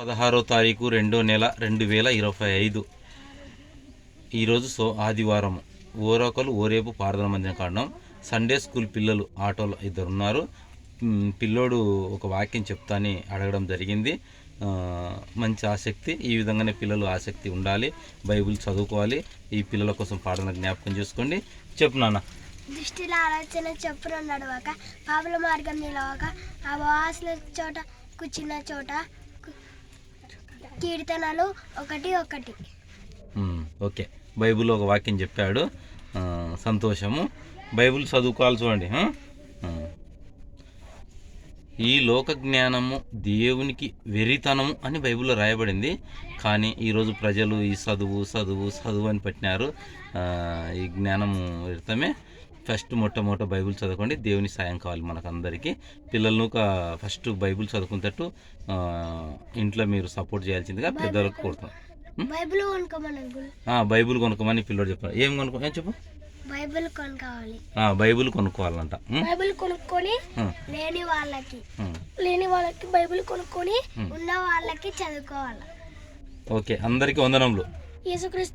పదహారో తారీఖు రెండో నెల రెండు వేల ఇరవై ఐదు. ఈరోజు సో ఆదివారం. ఓరొకరు ఓరేపు పార్థన మందిరం కావడం సండే స్కూల్ పిల్లలు ఆటోలో ఇద్దరు ఉన్నారు పిల్లోడు ఒక వాక్యం చెప్తాని అడగడం జరిగింది. మంచి ఆసక్తి. ఈ విధంగానే పిల్లలు ఆసక్తి ఉండాలి. బైబిల్ చదువుకోవాలి. ఈ పిల్లల కోసం ప్రార్థన జ్ఞాపకం చేసుకోండి. చెప్పు నాన్న. దృష్టిలో ఆలోచన చెప్పున నడవక పాపల మార్గం నిలవక ఆ వాసుల చోట కూర్చున్న చోట కీర్తనలు ఒకటి ఒకటి. ఓకే. బైబిల్లో ఒక వాక్యం చెప్పాడు. సంతోషము. బైబిల్ చదువుకోవాలి చూడండి ఈ లోక జ్ఞానము దేవునికి వెరితనము అని బైబిల్లో రాయబడింది. కానీ ఈరోజు ప్రజలు ఈ చదువు చదువు చదువు అని పెట్టినారు. ఈ జ్ఞానము వెరితమే ఫస్ట్ మొట్టమొదట బైబిల్ చదవకండి. దేవుని సాయం కావాలి మనకు అందరికీ పిల్లలను ఒక ఫస్ట్ బైబిల్ చదువుకునేటట్టు ఇంట్లో మీరు సపోర్ట్ చేయాల్సిందిగా పెద్దలకు కోరుతాం బైబిల్ కొనుక్కోమని బైబిల్ కొనుక్కోమని పిల్లోడు చెప్పాడు. ఏం కొనుక్కో ఏం చెప్పు? బైబిల్ కొనుక్కోవాలి. బైబిల్ కొనుక్కోవాలంట? బైబిల్ కొనుక్కొని లేని వాళ్ళకి. లేని వాళ్ళకి బైబిల్ కొనుక్కొని. ఉన్న వాళ్ళకి చదువుకోవాలి. ఓకే అందరికీ వందనములు. యేసుక్రీస్తు